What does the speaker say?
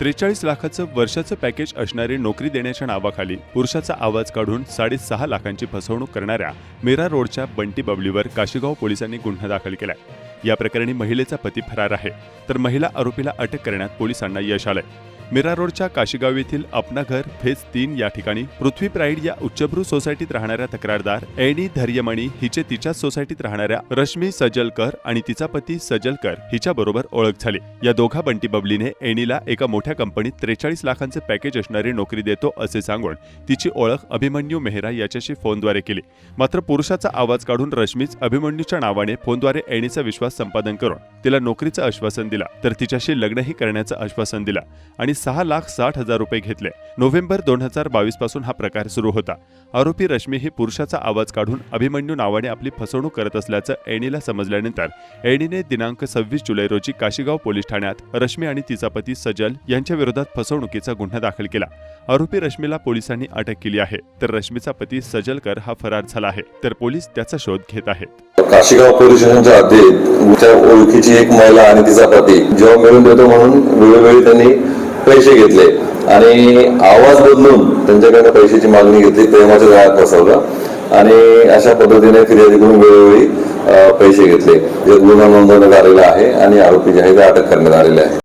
त्रेचाळीस लाखाचं वर्षाचं पॅकेज असणारी नोकरी देण्याच्या नावाखाली पुरुषाचा आवाज काढून साडेसहा लाखांची फसवणूक करणाऱ्या मीरा रोडच्या बंटी बबलीवर काशीगाव पोलिसांनी गुन्हा दाखल केलाय. या प्रकरणी महिलेचा पती फरार आहे तर महिला आरोपीला अटक करण्यात पोलिसांना यश आलंय. मीरा रोडच्या काशीगाव येथील अपना घर फेज तीन या ठिकाणी पृथ्वी प्राईड या उच्चभ्रू सोसायटीत राहणाऱ्या तक्रारदार एनी धैर्यमणी हिचे तिच्याच सोसायटीत राहणाऱ्या रश्मी सजलकर आणि तिचा पती सजलकर हिच्या बरोबर ओळख झाली. या दोघा बंटी बबलीने एनीला एका मोठ्या कंपनीत त्रेचाळीस लाखांचे पॅकेज असणारी नोकरी देतो असे सांगून तिची ओळख अभिमन्यू मेहरा याच्याशी फोनद्वारे केली. मात्र पुरुषाचा आवाज काढून रश्मीच अभिमन्यूच्या नावाने फोनद्वारे एनीचा विश्वास संपादन करून तिला नोकरीचं आश्वासन दिला. तर तिच्याशी लग्नही करण्याचं आश्वासन दिला आणि सहा लाख साठ हजार रुपये घेतले. नोव्हेंबर दोन हजार बावीसपासून हा प्रकार सुरू होता. आरोपी रश्मी ही पुरुषाचा आवाज काढून अभिमन्यू नावाने आपली फसवणूक करत असल्याचं ऐणीला समजल्यानंतर एनीने दिनांक सव्वीस जुलै रोजी काशीगाव पोलीस ठाण्यात रश्मी आणि तिचा पती सजल यांच्या विरोधात फसवणुकीचा गुन्हा दाखल केला. आरोपी रश्मीला पोलिसांनी अटक केली आहे. तर रश्मीचा पती सजलकर हा फरार झाला आहे. तर पोलीस त्याचा शोध घेत आहेत. काशीगाव पोलीस स्टेशनच्या हद्दीत ओळखीची एक महिला आणि तिचा पती जेव्हा मिळून देतो म्हणून वेळोवेळी त्यांनी पैसे घेतले आणि आवाज बदलून त्यांच्याकडनं पैशाची मागणी घेतली प्रेमाच्या जाळ्यात फसवलं आणि अशा पद्धतीने फिर्यादीकडून वेळोवेळी पैसे घेतले. जे गुन्हा नोंदवण्यात आलेला आहे आणि आरोपी जे आहे ते अटक करण्यात आलेले आहे